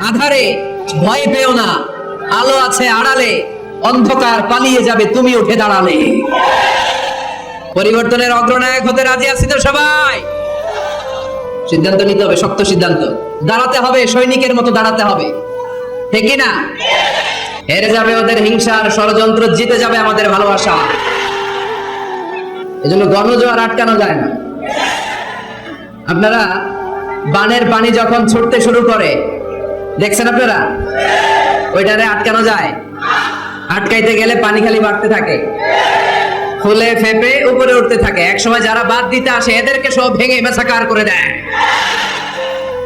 আধারে ভয় পেও না। আলো আছে আড়ালে, অন্ধকার পালিয়ে যাবে তুমি উঠে দাঁড়ালে। পরিবর্তনের অগ্রনায়ক হতে রাজি আছি তো সবাই? সিদ্ধান্ত নিতে হবে, শক্ত সিদ্ধান্ত। দাঁড়াতে হবে, সৈনিকের মতো দাঁড়াতে হবে। ঠিক না? হেরে যাবে ওদের হিংসার ষড়যন্ত্র, জিতে যাবে আমাদের ভালোবাসা। এজন্য গণজোয়ার আটকানো যায় না। আপনারা বানের পানি যখন ছুটতে শুরু করে দেখছেন আপনারা? ওইটারে আটকানো যায়। আটকাইতে গেলে পানি খালি বাড়তে থাকে। ফুলে ফেপে উপরে উঠতে থাকে। এক সময় যারা বাদ দিতে আসে, এদেরকে সব ভেঙে মেসাকার করে দেয়।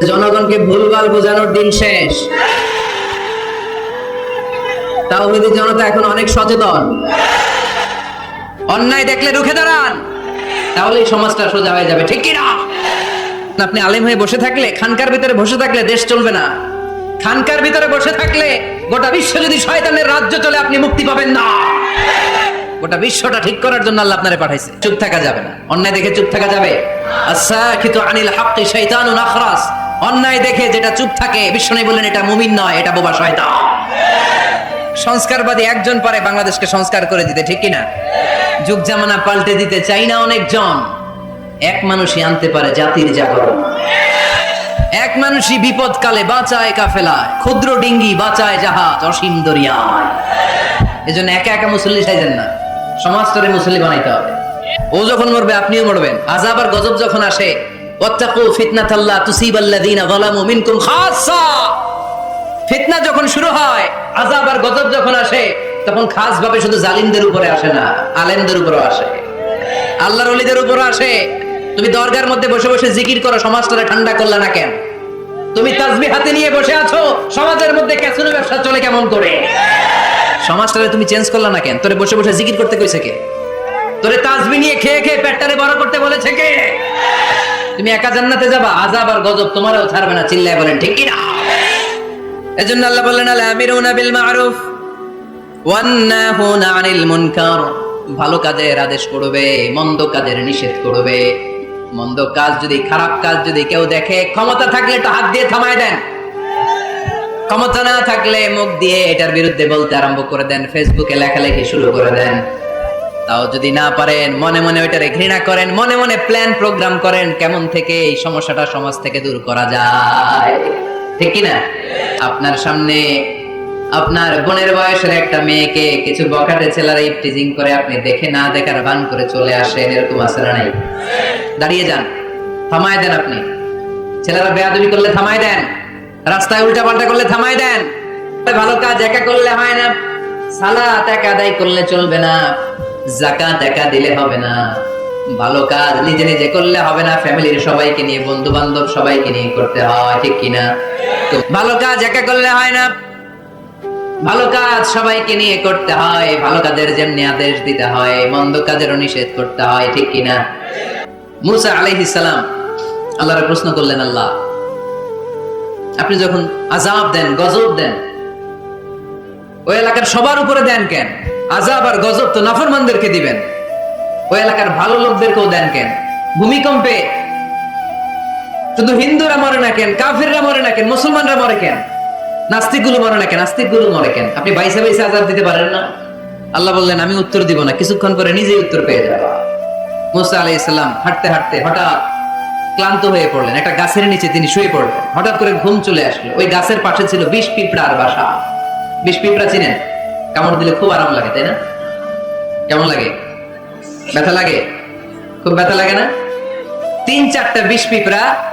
জনগণকে ভুলভাল বোঝানোর দিন শেষ। তাওহিদি জনতা এখন অনেক সচেতন। অন্যায় দেখলে রুখে দাঁড়ান। তাহলে এই সমাজটা সোজা হয়ে যাবে। ঠিক কি না? আপনি আলেম হয়ে বসে থাকলে, খানকার ভিতরে বসে থাকলে দেশ চলবে না। খানকার ভিতরে বসে থাকলে গোটা বিশ্ব যদি শয়তানের রাজ্য চলে, আপনি মুক্তি পাবেন না। গোটা বিশ্বটা ঠিক করার জন্য আল্লাহ আপনারে পাঠাইছে। চুপ থাকা যাবে না। অন্যায় দেখে চুপ থাকা যাবে। আসাখিতু আনিল হাক্কি শাইতানুন আখরাস। অন্যায় দেখে যেটা চুপ থাকে, বিশ্ব বিষ্ণু বললেন, এটা মুমিন নয়, এটা বোবা শয়তান। সংস্কারবাদী একজন পারে বাংলাদেশকে সংস্কার করে দিতে, ঠিক কিনা? যুগ জামানা পাল্টে দিতে চাই না অনেকজন। এক মানুষই আনতে পারে জাতির জাগরণ। এক মানুষই বিপদকালে বাঁচায় কাফেলায়, ক্ষুদ্র ডিঙ্গি বাঁচায় জাহাজ অসীম দরিয়ায়। এজন্য একা একা মুসল্লি সাইজেন না সমাজতরে মুসল্লি বানাইতে হবে। ও যখন মরবে, আপনিও মরবেন। আজাব আর গজব যখন আসে ফিতনা যখন শুরু হয় আজাব আর গজব যখন আসে, তখন খাস ভাবে শুধু জালিমদের উপরে আসে না, আলেমদের উপরও আসে। আল্লাহর অলিদের উপরও আসে তুমি দরগার মধ্যে বসে বসে জিকির করো, সমাজটারে ঠান্ডা করলে না কেন? তুমি তাজবি হাতে নিয়ে বসে আছো, সমাজের মধ্যে ক্যাসিনো ব্যবসা চলে কেমন করে? সমাজটারে তুমি চেঞ্জ করলে না কেন? তোরে বসে বসে জিকির করতে কইছে কে? তোরে তাজবি নিয়ে খেয়ে খেয়ে পেটটারে বড় করতে বলেছে কে? তুমি একা জান্নাতে যাবা আজাব আর গজব তোমারও ছাড়বে না, চিল্লায় বলেন, ঠিক কি না এজন্য আল্লাহ বললেন, আল আমিরুনা বিল মারুফ ওয়ান নাহুনা আনিল মুনকার। ভালো কাজের আদেশ করবে, মন্দ কাজের নিষেধ করবে। মন্দ কাজ যদি, খারাপ কাজ যদি কেউ দেখে, ক্ষমতা থাকলে তো হাত দিয়ে থামায় দেন। ক্ষমতা না থাকলে মুখ দিয়ে এটার বিরুদ্ধে বলতে আরম্ভ করে দেন, ফেসবুকে লেখালেখি শুরু করে দেন। তাও যদি না পারেন, মনে মনে ওইটারে ঘৃণা করেন, মনে মনে প্ল্যান প্রোগ্রাম করেন, কেমন থেকে এই সমস্যাটা সমাজ থেকে দূর করা যায়? ঠিক কি না আপনার সামনে আপনার বোনের বয়সের একটা মেয়েকে কিছু বকাটে ছেলেরা ইফটিজিং করে আপনি দেখে না দেখার বান করে চলে আসেন, এরকম আসলে নাই। দাঁড়িয়ে যান, থামায় দেন আপনি। ছেলেরা বেয়াদবি করলে থামায় দেন, রাস্তায় উল্টা পাল্টা করলে থামায় দেন। ভালো কাজ একা করলে হয় না, সালাত একা আদায় করলে চলবে না জাকাত একা দিলে হবে না। ভালো কাজ নিজে নিজে করলে হবে না, ফ্যামিলির সবাইকে নিয়ে বন্ধু বান্ধব সবাইকে নিয়ে করতে হয়, ঠিক কিনা? ভালো কাজ একা করলে হয় না ভালো কাজ সবাইকে নিয়ে করতে হয়, ভালো কাজের যেমনি আদেশ দিতে হয়, মন্দ কাজেরও নিষেধ করতে হয়, ঠিক কিনা? মুসা আলাইহিস সালাম আল্লাহর প্রশ্ন করলেন, আল্লাহ, আপনি যখন আজাব দেন, গজব দেন, ওই এলাকার সবার উপরে দেন কেন? আজাব আর গজব তো নাফরমানদেরকে দিবেন। ওই এলাকার ভালো লোকদেরকেও দেন কেন? ভূমিকম্পে। শুধু হিন্দুরা মরে না কেন? কাফিররা মরে না কেন? মুসলমানরা মরে কেন? নাস্তিকগুলো মরে না কেন নাস্তিকগুলো মরে কেন? আপনি বাইসে বাইসে আজাব দিতে পারেন না। আল্লাহ বললেন, আমি উত্তর দিব না। কিছুক্ষণ পরে নিজেই উত্তর পেয়ে যাব মুসা আলাই ইসলাম হাঁটতে হাঁটতে হঠাৎ ক্লান্ত হয়ে পড়লেন। একটা গাছের নিচে তিনি শুয়ে পড়লেন। হঠাৎ করে ঘুম চলে আসলো। ওই গাছের পাশে ছিল বিষ পিঁপড়ার বাসা। বিষ পিঁপড়া চিনেন? কামড় দিলে খুব আরাম লাগে, তাই না? কেমন লাগে? ব্যথা লাগে? খুব ব্যথা লাগে না? তিন চারটা বিষ পিঁপড়া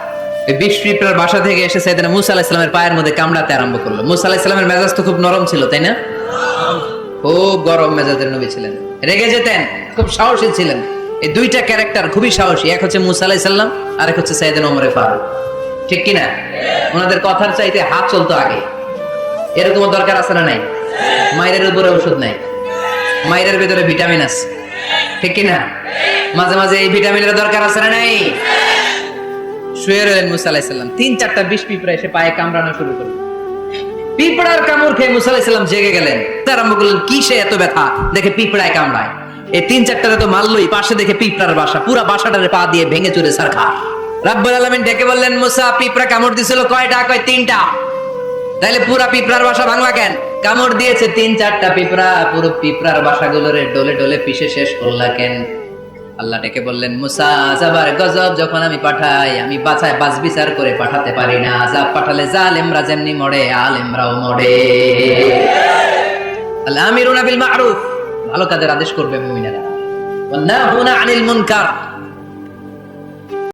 বিষ বাসা থেকে এসে সেদিন মুসা আলাহ ইসলামের পায়ের মধ্যে কামড়াতে আরম্ভ করল। মুসা আলাহ ইসলামের মেজাজ তো খুব নরম ছিল, তাই না? খুব গরম মেজাজের নবী ছিলেন। রেগে যেতেন, খুব সাহসী ছিলেন। এই দুইটা ক্যারেক্টার খুবই সাহসী, এক হচ্ছে মুসা আলাহ ইসলাম এক হচ্ছে সাইদিন ওমরে ফারুক। ঠিক কিনা? ওনাদের কথার চাইতে হাত চলতো আগে। এরকম দরকার আছে না নাই? মায়ের উপরে ওষুধ নাই। মায়ের ভিতরে ভিটামিন আছে। ঠিক কিনা? মাঝে মাঝে এই ভিটামিনের দরকার আছে না নাই? শুয়ে রইলেন মুসা আলাহিসাল্লাম তিন চারটা বিষ পিঁপড়া এসে পায়ে কামড়ানো শুরু করল। পিঁপড়ার কামড় খেয়ে মুসা আলাহিসাল্লাম জেগে গেলেন। আরম্ভ করলেন, কি সে এত ব্যথা? দেখে পিঁপড়ায় কামড়ায়। এই তিন চারটারে তো মারলই, পাশে দেখে পিঁপড়ার বাসা, পুরা বাসাটারে পা দিয়ে ভেঙে চুরে সারখা। রাব্বুল আলামিন ডেকে বললেন, মুসা, পিঁপড়া কামড় দিছিল কয়টা? কয় তিনটা? তাইলে পুরা পিঁপড়ার বাসা ভাঙলা কেন? কামড় দিয়েছে তিন চারটা পিঁপড়া, পুরো পিঁপড়ার বাসাগুলোরে ডলে ডলে পিষে শেষ করলা কেন? আল্লাহ ডেকে বললেন, মুসা আজাবার গজব যখন আমি পাঠাই, আমি বাছায় বাস বিচার করে পাঠাতে পারি না। আজাব পাঠালে জালেমরা যেমনি মরে, আলেমরাও মরে। আল্লাহ আমিরুনা বিল মারুফ, ভালো কাজের আদেশ করবে মুমিনেরা। ওয়ান্নাহুনা আনিল মুনকার।